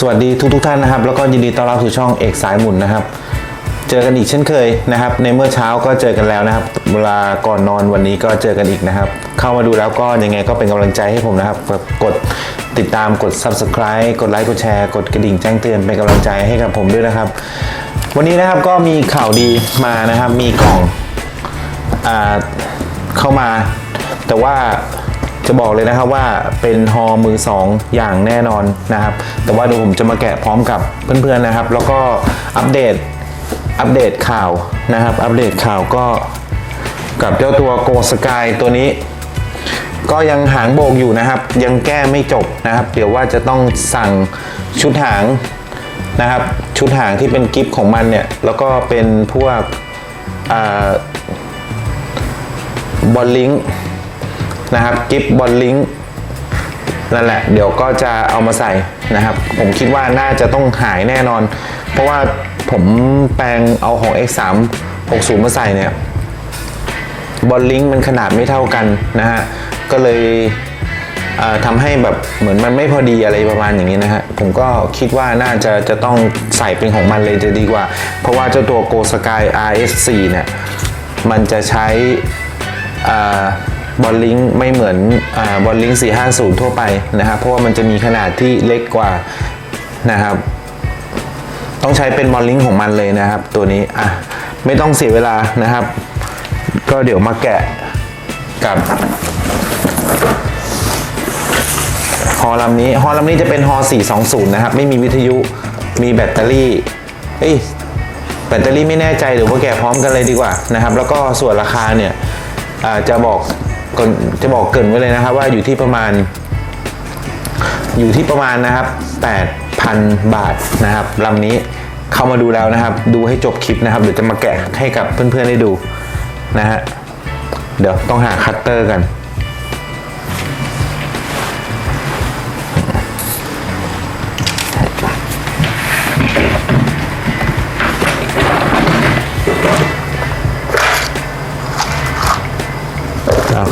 สวัสดีทุกทุกท่านนะครับ แล้วก็ยินดีต้อนรับสู่ช่องเอกสายหมุนนะครับ เจอกันอีกเช่นเคยนะครับ ในเมื่อเช้าก็เจอกันแล้วนะครับ เวลาก่อนนอนวันนี้ก็เจอกันอีกนะครับ เข้ามาดูแล้วก็ยังไงก็เป็นกำลังใจให้ผมนะครับ กดติดตามกด subscribe กดไลค์กดแชร์ กดกระดิ่งแจ้งเตือนเป็นกำลังใจให้กับผมด้วยนะครับ วันนี้นะครับก็มีข่าวดีมานะครับ มีกล่องอเข้ามา แต่ว่า จะบอกเลยนะครับว่าเป็นฮอมือสองอย่างแน่นอนนะครับ แต่ว่าเดี๋ยวผมจะมาแกะพร้อมกับเพื่อนๆนะครับ แล้วก็อัปเดตอัปเดตข่าวนะครับ อัปเดตข่าวก็กับเจ้าตัวโกสกายตัวนี้ ก็ยังหางโบกอยู่นะครับ ยังแก้ไม่จบนะครับ เดี๋ยวว่าจะต้องสั่งชุดหางนะครับ ชุดหางที่เป็นกิฟต์ของมันเนี่ย แล้วก็เป็นพวกบอลลิง นะครับกิฟบอลลิงนั่นแหละ เดี๋ยวก็จะเอามาใส่นะครับ ผมคิดว่าน่าจะต้องหายแน่นอน เพราะว่าผมแปลงเอาของ X3 60 มาใส่เนี่ยบอลลิงมันขนาดไม่เท่ากันนะฮะ ก็เลยเทำให้แบบเหมือนมันไม่พอดีอะไรประมาณอย่างนี้นะฮะ ผมก็คิดว่าน่าจะจะต้องใส่เป็นของมันเลยจะดีกว่า เพราะว่าเจ้าตัว Go Sky RS4 เนี่ย มันจะใช้อ่า บอลลิงไม่เหมือนอบอลลิง450 ทั่วไปนะครับ เพราะว่ามันจะมีขนาดที่เล็กกว่านะครับ ต้องใช้เป็นบอลลิงของมันเลยนะครับ ตัวนี้อะไม่ต้องเสียเวลานะครับ ก็เดี๋ยวมาแกะกับฮอลำนี้ฮอลำนี้จะเป็นฮอ420 นะครับ ไม่มีวิทยุมีแบตเตอรี่เอ้ยแบตเตอรี่ไม่แน่ใจหรือว่าแกะพร้อมกันเลยดีกว่านะครับ แล้วก็ส่วนราคาเนี่ยจะบอก ก่อนจะบอกเกินไว้เลยนะครับ ว่าอยู่ที่ประมาณ อยู่ที่ประมาณนะครับ 8,000 บาทนะครับลำนี้เข้ามาดูแล้วนะครับ ดูให้จบคลิปนะครับเดี๋ยวจะมาแกะให้กับเพื่อนๆได้ดูนะฮะเดี๋ยวต้องหาคัตเตอร์กัน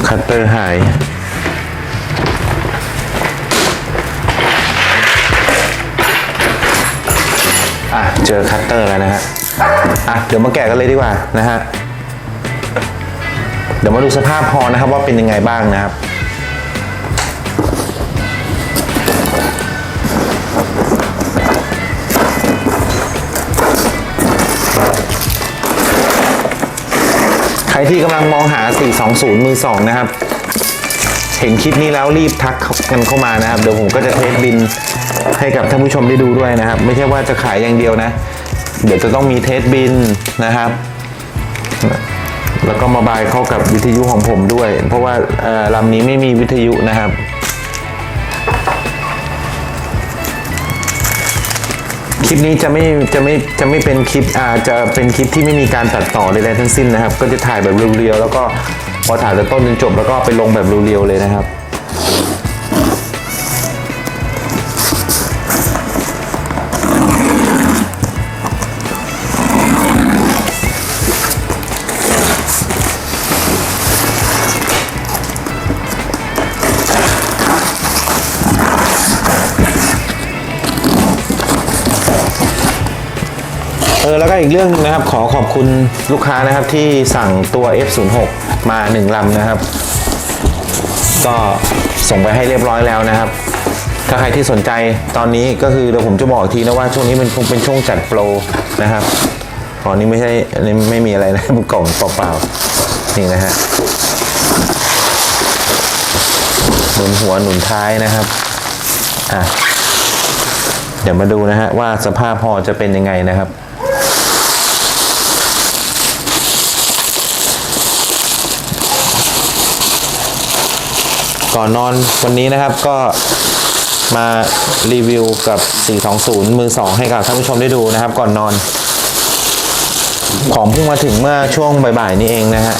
คัตเตอร์หาย อะ เจอคัตเตอร์แล้วนะฮะ อะ เดี๋ยวมาแกะกันเลยดีกว่านะฮะ เดี๋ยวมาดูสภาพพอนะครับว่าเป็นยังไงบ้างนะครับ รที่กำลังมองหา 420 มือสองนะครับ เห็นคลิปนี้แล้วรีบทักกันเข้ามานะครับ เดี๋ยวผมก็จะเทสบินให้กับท่านผู้ชมได้ดูด้วยนะครับ ไม่ใช่ว่าจะขายอย่างเดียวนะ เดี๋ยวจะต้องมีเทสบินนะครับ แล้วก็มาบายเข้ากับวิทยุของผมด้วย เพราะว่าลำนี้ไม่มีวิทยุนะครับ คลิปนี้จะไม่จะไม่จะไม่เป็นคลิปอาจะเป็นคลิปที่ไม่มีการตัดต่อใดๆทั้งสิ้นนะครับ ก็จะถ่ายแบบเรียวๆแล้วก็พอถ่ายจากต้นจนจบแล้วก็ไปลงแบบเรียวๆเลยนะครับ ออแล้วก็อีกเรื่องนึงนะครับ ขอขอบคุณลูกค้านะครับที่สั่งตัว F06 มา 1 ลำนะครับ ก็ส่งไปให้เรียบร้อยแล้วนะครับ ถ้าใครที่สนใจตอนนี้ก็คือเดี๋ยวผมจะบอกอีกทีนะว่าช่วงนี้มันคงเป็นช่วงจัดโปรนะครับอ๋อนี่ไม่ใช่นี่ไม่มีอะไรนะมันกล่องเปล่าๆนี่นะฮะหนุนหัวหนุนท้ายนะครับอะเดี๋ยวมาดูนะฮะว่าสภาพพอจะเป็นยังไงนะครับ ก่อนนอนวันนี้นะครับก็มารีวิวกับ 420 มือ 2 ให้กับท่านผู้ชมได้ดูนะครับ ก่อนนอน ของเพิ่งมาถึงเมื่อช่วงบ่ายๆนี้เองนะฮะ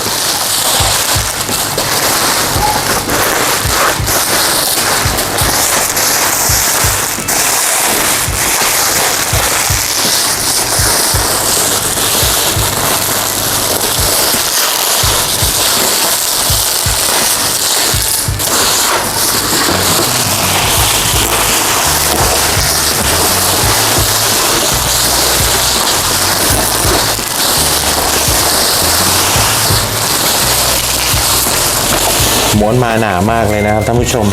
ม้วนมาหนามากเลยนะครับท่านผู้ชม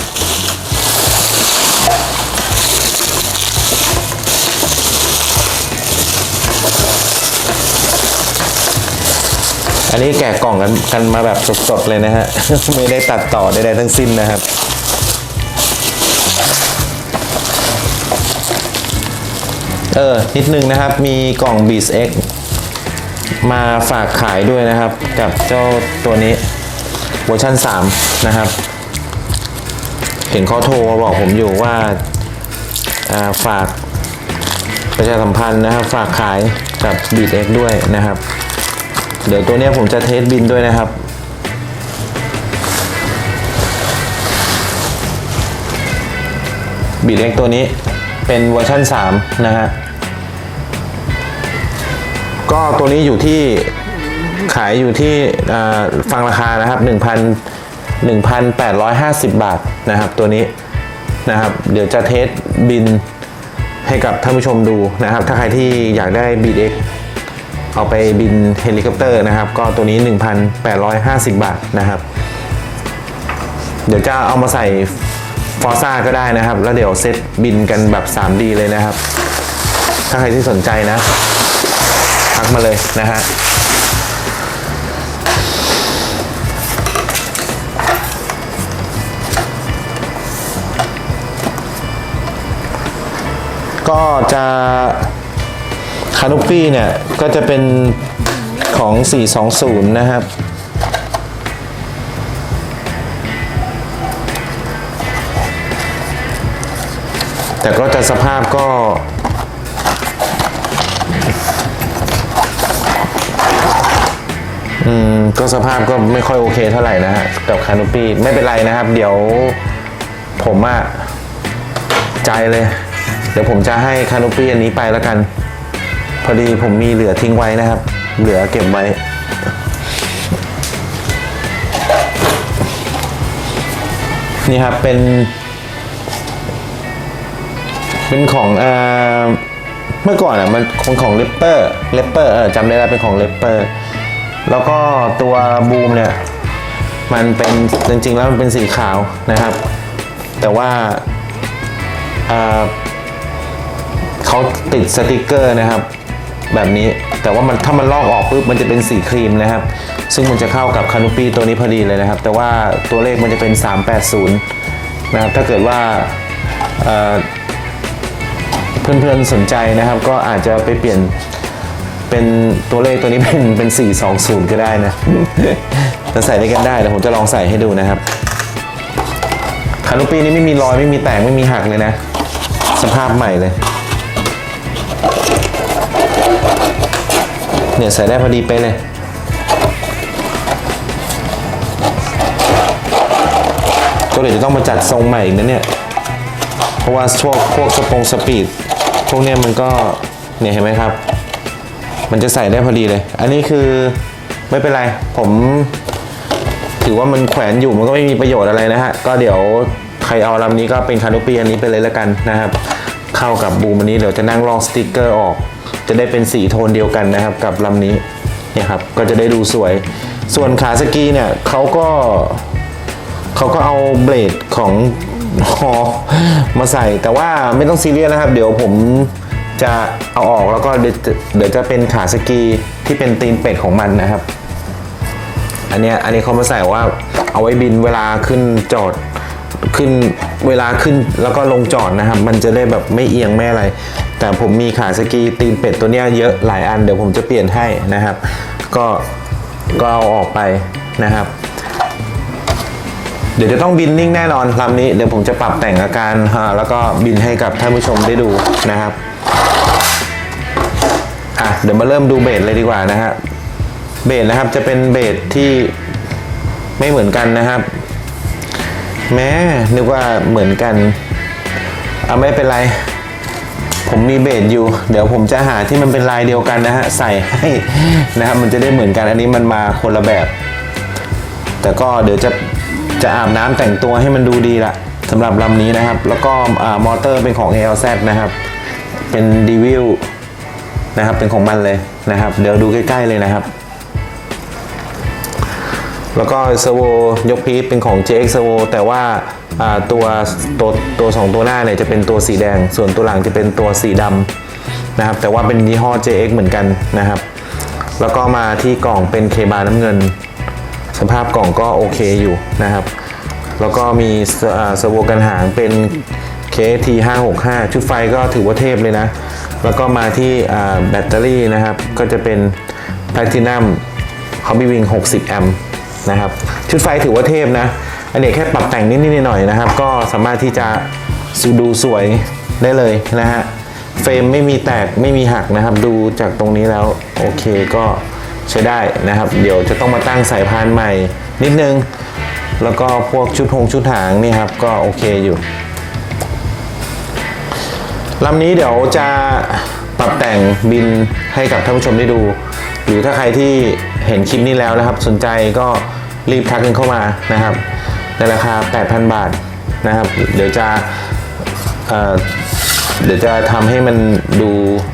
อันนี้แกะกล่องกันกันมาแบบสดๆเลยนะฮะ ไม่ได้ตัดต่อใดๆทั้งสิ้นนะครับ เออ นิดนึงนะครับ มีกล่อง b e a t X มาฝากขายด้วยนะครับ กับเจ้าตัวนี้ เวอร์ชัน3 นะครับ เห็นเขาโทรมาบอกผมอยู่ว่าาฝากประชาสัมพันธ์นะครับ ฝากขายกับ b e a t X ด้วยนะครับ เดี๋ยวตัวนี้ผมจะเทสบินด้วยนะครับบีดเอ็กตัวนี้เป็นเวอร์ชัน3 นะฮะ ก็ตัวนี้อยู่ที่ ขายอยู่ที่ฟังราคานะครับ 1,000 1,850 บาทนะครับ ตัวนี้นะครับ เดี๋ยวจะเทสบินให้กับท่านผู้ชมดูนะครับ ถ้าใครที่อยากได้บีดเอ็กเอาไปบินเฮลิคอปเตอร์นะครับ ก็ตัวนี้ 1,850 บาทนะครับ เดี๋ยวจะเอามาใส่ฟอร์ซ่าก็ได้นะครับ แล้วเดี๋ยวเซตบินกันแบบ 3D เลยนะครับ ถ้าใครที่สนใจนะ ทักมาเลยนะฮะ ก็จะคานุปี้เนี่ย ก็จะเป็นของ 420 นะครับ แต่ก็จะสภาพก็ อืม ก็สภาพก็ไม่ค่อยโอเคเท่าไหร่นะฮะ กับคานุปี้ไม่เป็นไรนะครับ เดี๋ยวผมอะใจเลย เดี๋ยวผมจะให้คานุปี้อันนี้ไปแล้วกัน พอดีผมมีเหลือทิ้งไว้นะครับ เหลือเก็บไว้ นี่ครับเป็น เป็นของเอ่อเมื่อก่อนอะมันของของเลปเปอร์เลปเปอร์เออจำได้แล้วเป็นของเลปเปอร์แล้วก็ตัวบูมเนี่ย มันเป็นจริงๆแล้วมันเป็นสีขาวนะครับ แต่ว่าเอ่อ เขาติดสติกเกอร์นะครับ แบบนี้แต่ว่ามันถ้ามันลอกออกปุ๊บมันจะเป็นสีครีมนะครับ ซึ่งมันจะเข้ากับคานูปีตัวนี้พอดีเลยนะครับ แต่ว่าตัวเลขมันจะเป็น 380 นะครับ ถ้าเกิดว่าเพื่อนๆสนใจนะครับ ก็อาจจะไปเปลี่ยนเป็นตัวเลขตัวนี้เป็นเป็น 420 ก็ได้นะจะใส่ด้วยกันได้เดี๋ยวผมจะลองใส่ให้ดูนะครับคานุปีนี้ไม่มีรอยไม่มีแตกไม่มีหักเลยนะ สภาพใหม่เลย เนี่ยใส่ได้พอดีไปเลยก็เดี๋ยจะต้องมาจัดทรงใหม่อีกนะเนี่ย เพราะว่าพวกพวกสปงสปีด พวกเนี้ยมันก็เนี่ยเห็นไหมครับ มันจะใส่ได้พอดีเลย อันนี้คือไม่เป็นไร ผมถือว่ามันแขวนอยู่มันก็ไม่มีประโยชน์อะไรนะฮะ ก็เดี๋ยวใครเอาลำนี้ก็เป็นคานุปีอันนี้ไปเลยแล้วกันนะครับ เข้ากับบูมอันนี้เดี๋ยวจะนั่งลอกสติกเกอร์ออก จะได้เป็นสีโทนเดียวกันนะครับกับลำนี้เนี่ยครับก็จะได้ดูสวย ส่วนขาสกีเนี่ยเขาก็เขาก็เอาเบลดของฮอมาใส่แต่ว่าไม่ต้องซีเรียสนะครับ เดี๋ยวผมจะเอาออกแล้วก็เดี๋ยวจะเดี๋ยวจะเป็นขาสกีที่เป็นตีนเป็ดของมันนะครับ อันเนี้ยอันนี้เขามาใส่ว่าเอาไว้บินเวลาขึ้นจอดขึ้น เวลาขึ้นแล้วก็ลงจอดนะครับ มันจะได้แบบไม่เอียงไม่อะไร แต่ผมมีขาสกีตีนเป็ดตัวเนี้ยเยอะหลายอันเดี๋ยวผมจะเปลี่ยนให้นะครับ ก็ก็เอาออกไปนะครับ เดี๋ยวจะต้องบินนิ่งแน่นอนลำนี้เดี๋ยวผมจะปรับแต่งอาการฮะแล้วก็บินให้กับท่านผู้ชมได้ดูนะครับอะเดี๋ยวมาเริ่มดูเบสเลยดีกว่านะฮะเบสนะครับจะเป็นเบสที่ไม่เหมือนกันนะครับ แม้นึกว่าเหมือนกัน เอาไม่เป็นไร ผมมีเบสอยู่ เดี๋ยวผมจะหาที่มันเป็นลายเดียวกันนะฮะ ใส่ให้นะครับมันจะได้เหมือนกันอันนี้มันมาคนละแบบ แต่ก็เดี๋ยวจะจะอาบน้ำแต่งตัวให้มันดูดีละสำหรับลำนี้นะครับ แล้วก็มอเตอร์เป็นของ ALZ นะครับ เป็นดีวิลนะครับเป็นของมันเลยนะครับ เดี๋ยวดูใกล้ ๆ เลยนะครับ แล้วก็เซอร์โวยกพีชเป็นของ JX Servo แต่ว่าตัวตัวตัวสองตัวหน้าเนี่ยจะเป็นตัวสีแดง ส่วนตัวหลังจะเป็นตัวสีดำนะครับ แต่ว่าเป็นยี่ห้อ JX เหมือนกันนะครับ แล้วก็มาที่กล่องเป็นเคบาน้ำเงิน สภาพกล่องก็โอเคอยู่นะครับ แล้วก็มีเซอร์โวกันหางเป็น KT 565ชุดไฟก็ถือว่าเทพเลยนะ แล้วก็มาที่แบตเตอรี่นะครับ ก็จะเป็น Platinum Hobby Wing 60 แอมป์ นะครับ ชุดไฟถือว่าเทพนะอันนี้แค่ปรับแต่งนิดๆหน่อยๆนะครับ ก็สามารถที่จะดูสวยได้เลยนะฮะเฟรมไม่มีแตกไม่มีหักนะครับ ดูจากตรงนี้แล้ว โอเคก็ใช้ได้นะครับ เดี๋ยวจะต้องมาตั้งสายพานใหม่นิดนึง แล้วก็พวกชุดหงชุดหางนี่ครับ ก็โอเคอยู่ลำนี้เดี๋ยวจะปรับแต่งบินให้กับท่านผู้ชมได้ดู หรือถ้าใครที่เห็นคลิปนี้แล้วนะครับ สนใจก็รีบทักกันเข้ามานะครับในราคา 8,000 บาทนะครับ เดี๋ยวจะเเดี๋ยวจะทำให้มันดู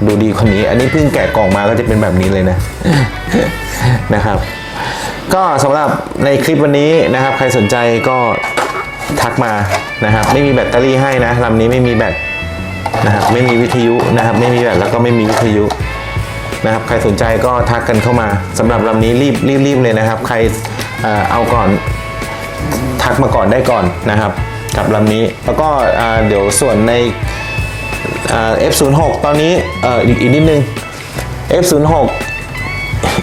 ดูดีคนนี้ อันนี้เพิ่งแกะกล่องมาก็จะเป็นแบบนี้เลยนะนะครับ ก็สำหรับในคลิปวันนี้นะครับ ใครสนใจก็ทักมานะครับ ไม่มีแบตเตอรี่ให้นะลำนี้ไม่มีแบตนะครับ ไม่มีวิทยุนะครับ ไม่มีแบบแล้วก็ไม่มีวิทยุ นะครับใครสนใจก็ทักกันเข้ามาสำหรับลำนี้รีบรีบรีบเลยนะครับ ใครเอาก่อนทักมาก่อนได้ก่อนนะครับ กับลำนี้แล้วก็เดี๋ยวส่วนใน F06 ตอนนี้อีกอีกนิดนึง F06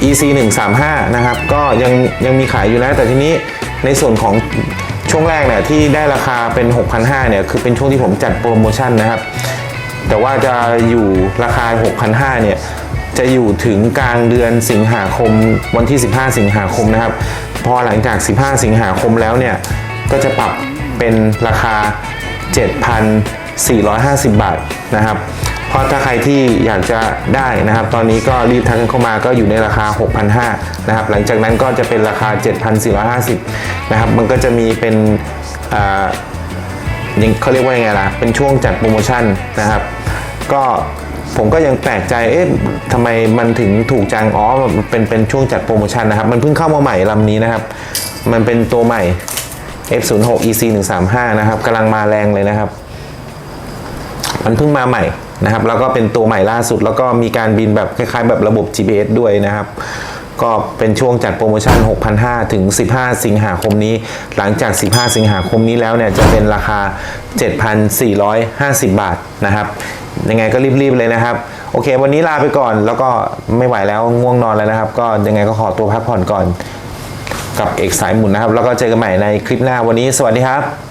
EC 135นะครับ ก็ยังยังมีขายอยู่นะ แต่ทีนี้ในส่วนของช่วงแรกเนี่ยที่ได้ราคาเป็น 6,500เนี่ยคือเป็นช่วงที่ผมจัดโปรโมชั่นนะครับ แต่ว่าจะอยู่ราคา 6,500เนี่ย จะอยู่ถึงกลางเดือนสิงหาคมวันที่ 15 สิงหาคมนะครับ พอหลังจาก 15 สิงหาคมแล้วเนี่ย ก็จะปรับเป็นราคา 7,450 บาทนะครับเพราะถ้าใครที่อยากจะได้นะครับ ตอนนี้ก็รีบทักเข้ามาก็อยู่ในราคา 6,500นะครับ หลังจากนั้นก็จะเป็นราคา 7,450นะครับ มันก็จะมีเป็นอ่ายังเขาเรียกว่ายังไงล่ะ เป็นช่วงจัดโปรโมชั่นนะครับ ก็ ผมก็ยังแปลกใจเอ๊ะทำไมมันถึงถูกจังอ๋อเป็นเป็นช่วงจัดโปรโมชั่นนะครับ มันเพิ่งเข้ามาใหม่ลำนี้นะครับ มันเป็นตัวใหม่ F06 EC 135นะครับกำลังมาแรงเลยนะครับ มันเพิ่งมาใหม่นะครับ แล้วก็เป็นตัวใหม่ล่าสุด แล้วก็มีการบินแบบคล้ายๆ แบบระบบ GPS ด้วยนะครับ ก็เป็นช่วงจัดโปรโมชั่น 6,500 ถึง 15 สิงหาคมนี้ หลังจาก 15 สิงหาคมนี้แล้วเนี่ยจะเป็นราคา 7,450 บาทนะครับ ยังไงก็รีบๆเลยนะครับ โอเค วันนี้ลาไปก่อนแล้วก็ไม่ไหวแล้วง่วงนอนแล้วนะครับ ก็ยังไงก็ขอตัวพักผ่อนก่อน กับเอกสายหมุนนะครับ แล้วก็เจอกันใหม่ในคลิปหน้าวันนี้ สวัสดีครับ